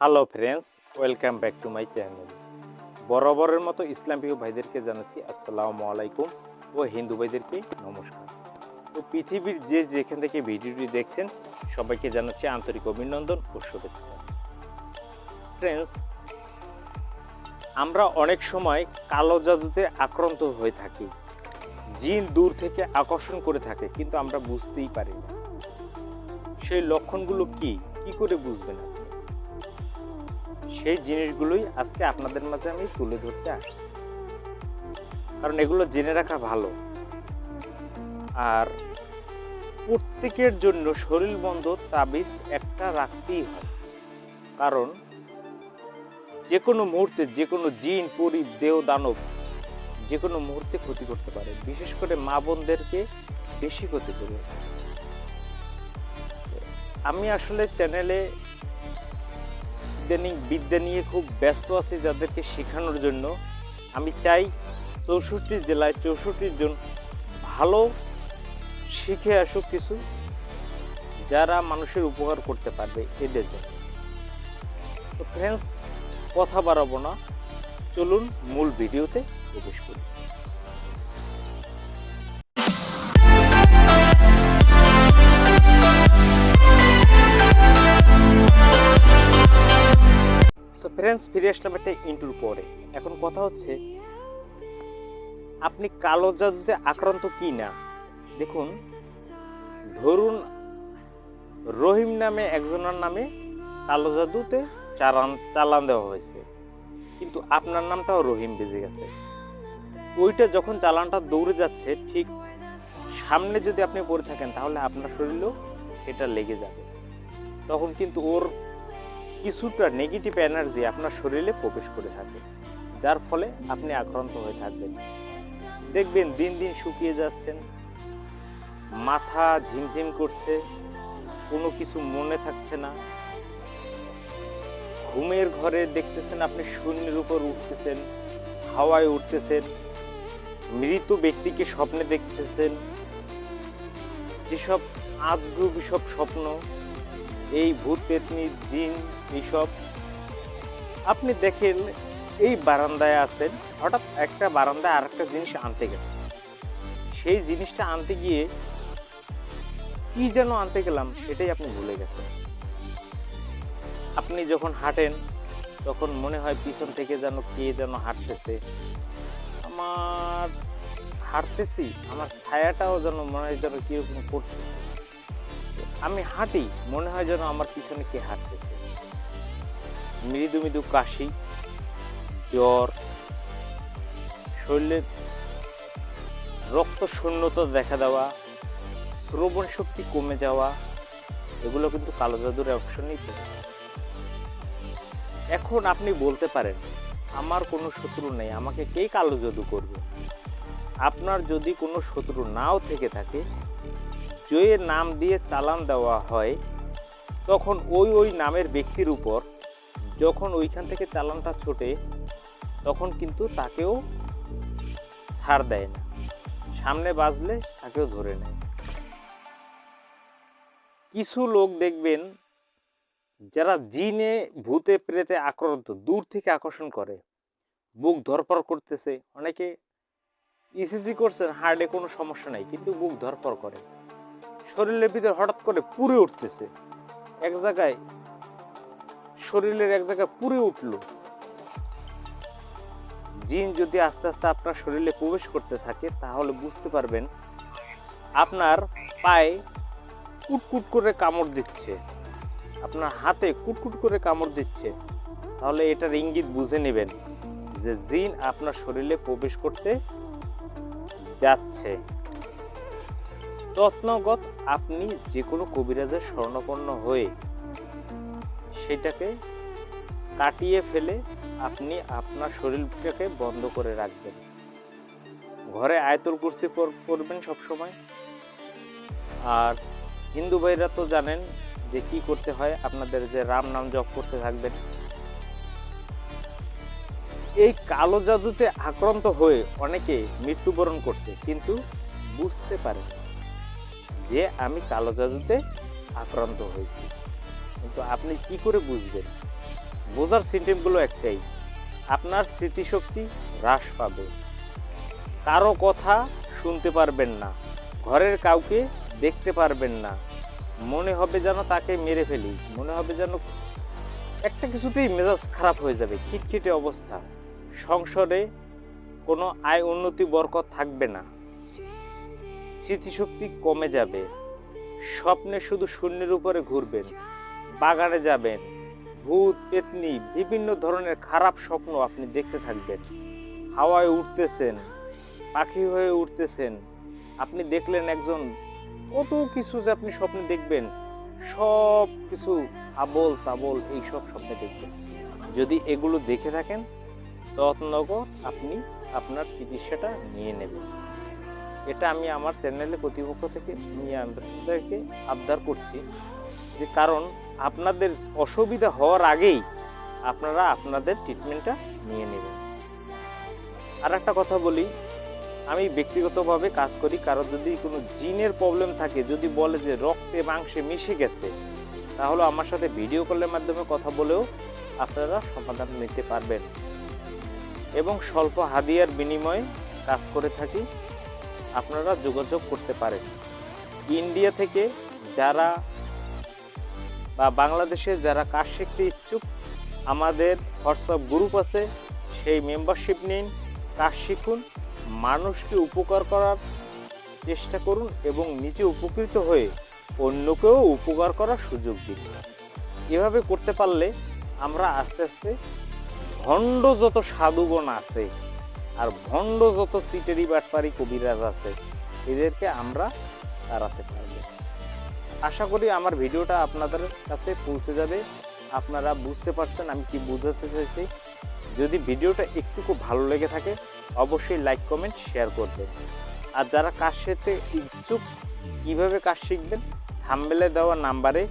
Hello friends welcome back to my channel বরাবরের মতো ইসলাম প্রিয় ভাইদেরকে জানাচ্ছি আসসালামু আলাইকুম ও হিন্দু ভাইদেরকে নমস্কার। তো পৃথিবীর যে যেখান থেকে ভিডিওটি দেখছেন, সবাইকে জানাচ্ছি আন্তরিক অভিনন্দন ও শুভেচ্ছা। ফ্রেন্ডস আমরা অনেক সময় কালো জাদুতে আক্রান্ত হয়ে থাকি। জিন দূর থেকে আকর্ষণ করে থাকে, কিন্তু আমরা বুঝতেই পারি না। সেই লক্ষণগুলো কি? কি করে বুঝবেন আপনি? সেই জিনিসগুলোই আজকে আপনাদের মাঝে আমি তুলে ধরতে আসছি। কারণ এগুলো জেনে রাখা ভালো। আর প্রত্যেকের জন্য শরীর বন্ধ তাবিজ একটা রাখতেই হয়। কারণ যে কোনো মুহূর্তে যে কোনো জিন, পরি, দেহ, দানব যে কোনো মুহূর্তে ক্ষতি করতে পারে। বিশেষ করে মা বোনদেরকে বেশি ক্ষতি করবে। আমি আসলে চ্যানেলে ইদানিং বিদ্যা নিয়ে খুব ব্যস্ত আছি যাদেরকে শেখানোর জন্য। আমি চাই চৌষট্টি জেলায় চৌষট্টি জন ভালো শিখে আসুক কিছু, যারা মানুষের উপকার করতে পারবে এদের জন্য তো ফ্রেন্ডস কথা বাড়াবো না। চলুন মূল ভিডিওতে প্রবেশ করি। ফ্রেন্ডস ফিরে আসলাম একটা ইন্টুর পরে। এখন কথা হচ্ছে, আপনি কালো জাদুতে আক্রান্ত কি না দেখুন, ধরুন রহিম নামে একজনের নামে কালো জাদুতে চালান চালান দেওয়া হয়েছে। কিন্তু আপনার নামটাও রহিম বেজে গেছে। ওইটা যখন চালানটা দৌড়ে যাচ্ছে, ঠিক সামনে যদি আপনি পড়ে থাকেন, তাহলে আপনার শরীরেও এটা লেগে যাবে। তখন কিন্তু ওর কিছুটা নেগেটিভ এনার্জি আপনার শরীরে প্রবেশ করে থাকে, যার ফলে আপনি আক্রান্ত হয়ে থাকবেন। দেখবেন দিন দিন শুকিয়ে যাচ্ছেন, মাথা ঝিমঝিম করছে, কোনো কিছু মনে থাকছে না। ঘুমের ঘরে দেখতেছেন আপনি শূন্যের উপর উঠতেছেন, হাওয়ায় উঠতেছেন, মৃত ব্যক্তিকে স্বপ্নে দেখতেছেন। যেসব আজগুবি সব স্বপ্ন এই ভূত পেতনি দিন এইসব আপনি দেখেন, এই বারান্দায় আছেন, হঠাৎ একটা বারান্দায় আর একটা জিনিস আনতে গেছে সেই জিনিসটা আনতে গিয়ে কি যেন আনতে গেলাম, সেটাই আপনি ভুলে গেছেন। আপনি যখন হাঁটেন, তখন মনে হয় পিছন থেকে যেন কে যেন হাঁটতেছে। আমার হাঁটতেছি, আমার ছায়াটাও যেন মনে হয় যেন কীরকম করছে। আমি হাঁটি, মনে হয় যেন আমার পিছনে কে হাঁটতেছে। মৃদু মৃদু কাশি, জ্বর, শরীরের রক্ত শূন্যতা দেখা দেওয়া, শ্রবণ শক্তি কমে যাওয়া, এগুলো কিন্তু কালো জাদুর অপশনেই এখন আপনি বলতে পারেন, আমার কোনো শত্রু নেই, আমাকে কে কালো জাদু করবে? আপনার যদি কোনো শত্রু নাও থেকে থাকে জয়ের নাম দিয়ে চালান দেওয়া হয়, তখন ওই ওই নামের ব্যক্তির উপর। যখন ওইখান থেকে চালানটা ছোটে, তখন কিন্তু তাকেও ছাড় দেয় না। সামনে বাজলে তাকেও ধরে নেয়। কিছু লোক দেখবেন, যারা জিনে, ভূতে, প্রেতে আক্রান্ত, দূর থেকে আকর্ষণ করে। বুক ধরপড় করতেছে। অনেকে ইসিসি করছেন, হার্টে কোনো সমস্যা নাই, কিন্তু বুক ধরপড় করে। শরীরের ভিতরে হঠাৎ করে পুড়ে উঠতেছে। এক জায়গায় শরীরের এক জায়গায় পুড়ে উঠল। জিন যদি আস্তে আস্তে আপনার শরীরে প্রবেশ করতে থাকে, তাহলে বুঝতে পারবেন আপনার পায়ে কুটকুট করে কামড় দিচ্ছে। আপনার হাতে কুটকুট করে কামড় দিচ্ছে। তাহলে এটার ইঙ্গিত বুঝে নেবেন যে জিন আপনার শরীরে প্রবেশ করতে যাচ্ছে। যত্নগত আপনি যে কোনো কবিরাজের স্বর্ণপন্ন হয়ে সেটাকে কাটিয়ে ফেলে আপনি আপনার শরীরটাকে বন্ধ করে রাখবেন। ঘরে আয়তর কুর্সি কর- করবেন সবসময়। আর হিন্দু ভাইরা তো জানেন যে কি করতে হয়, আপনাদের যে রাম নাম জপ করতে থাকবেন। এই কালো জাদুতে আক্রান্ত হয়ে অনেকে মৃত্যুবরণ করছে, কিন্তু বুঝতে পারে যে আমি কালো জাদুতে আক্রান্ত হয়েছি। কিন্তু আপনি কি করে বুঝবেন? বোঝার সিস্টেমগুলো একটাই, আপনার স্মৃতিশক্তি হ্রাস পাবে। কারও কথা শুনতে পারবেন না, ঘরের কাউকে দেখতে পারবেন না। মনে হবে যেন তাকে মেরে ফেলি, মনে হবে যেন একটা কিছুতেই মেজাজ খারাপ হয়ে যাবে, খিটখিটে অবস্থা। সংসারে কোনো আয় উন্নতি বরকত থাকবে না। স্মৃতিশক্তি কমে যাবে। স্বপ্নে শুধু শূন্যের উপরে ঘুরবেন। বাগানে যাবেন। ভূত, পেতনি, বিভিন্ন ধরনের খারাপ স্বপ্ন আপনি দেখতে থাকবেন। হাওয়ায় উঠতেছেন, পাখি হয়ে উঠতেছেন। আপনি দেখলেন একজন কত কিছু যে আপনি স্বপ্নে দেখবেন। সব কিছু আবল তাবল এই সব স্বপ্নে দেখবেন। যদি এগুলো দেখে থাকেন তত্নগর আপনি আপনার চিকিৎসাটা নিয়ে নেবেন। এটা আমি আমার চ্যানেলে কর্তৃপক্ষ থেকে নিয়ে আবদার করছি যে কারণ আপনাদের অসুবিধা হওয়ার আগেই আপনারা আপনাদের ট্রিটমেন্টটা নিয়ে নেবেন। আর একটা কথা বলি, আমি ব্যক্তিগতভাবে কাজ করি, কারও যদি কোনো জিনের প্রবলেম থাকে, যদি বলে যে রক্তে মাংসে মিশে গেছে, তাহলে আমার সাথে ভিডিও কলের মাধ্যমে কথা বলেও আপনারা সমাধান নিতে পারবেন। এবং স্বল্প হাদিয়ার বিনিময়ে কাজ করে থাকি। আপনারা যোগাযোগ করতে পারেন। ইন্ডিয়া থেকে যারা বা বাংলাদেশে যারা কাজ শিখতে ইচ্ছুক, আমাদের হোয়াটসঅ্যাপ গ্রুপ আছে, সেই মেম্বারশিপ নিন, কাজ শিখুন, মানুষকে উপকার করার চেষ্টা করুন এবং নিজে উপকৃত হয়ে অন্যকেও উপকার করার সুযোগ দিন। এভাবে করতে পারলে আমরা আস্তে আস্তে ভণ্ড যত সাধুগণ আছে আর ভণ্ড যত সিটেরি বাটপারি কবিরাজ আছে, এদেরকে আমরা তাড়াতে পারব। আশা করি আমার ভিডিওটা আপনাদের কাছে পৌঁছে যাবে। আপনারা বুঝতে পারছেন আমি কি বুঝাতে চাইছি। যদি ভিডিওটা একটুকু ভালো লেগে থাকে, অবশ্যই লাইক, কমেন্ট, শেয়ার করবেন। আর যারা কাজ শিখতে ইচ্ছুক, কীভাবে কাজ শিখবেন, থাম্বেলে দেওয়া নাম্বারে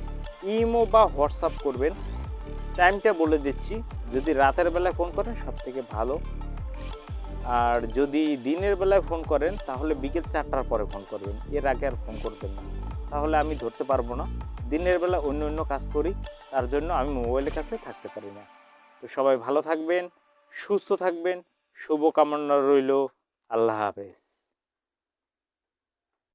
ইমো বা হোয়াটসঅ্যাপ করবেন। টাইমটা বলে দিচ্ছি, যদি রাতের বেলায় ফোন করেন সব থেকে ভালো। আর যদি দিনের বেলায় ফোন করেন, তাহলে বিকেল চারটার পরে ফোন করবেন। এর আগে আর ফোন করবেন না। তাহলে আমি ধরতে পারব না। দিনের বেলা অন্য অন্য কাজ করি, তার জন্য আমি মোবাইলের কাছে থাকতে পারি না। তো সবাই ভালো থাকবেন, সুস্থ থাকবেন, শুভকামনা রইল। আল্লাহ হাফেজ।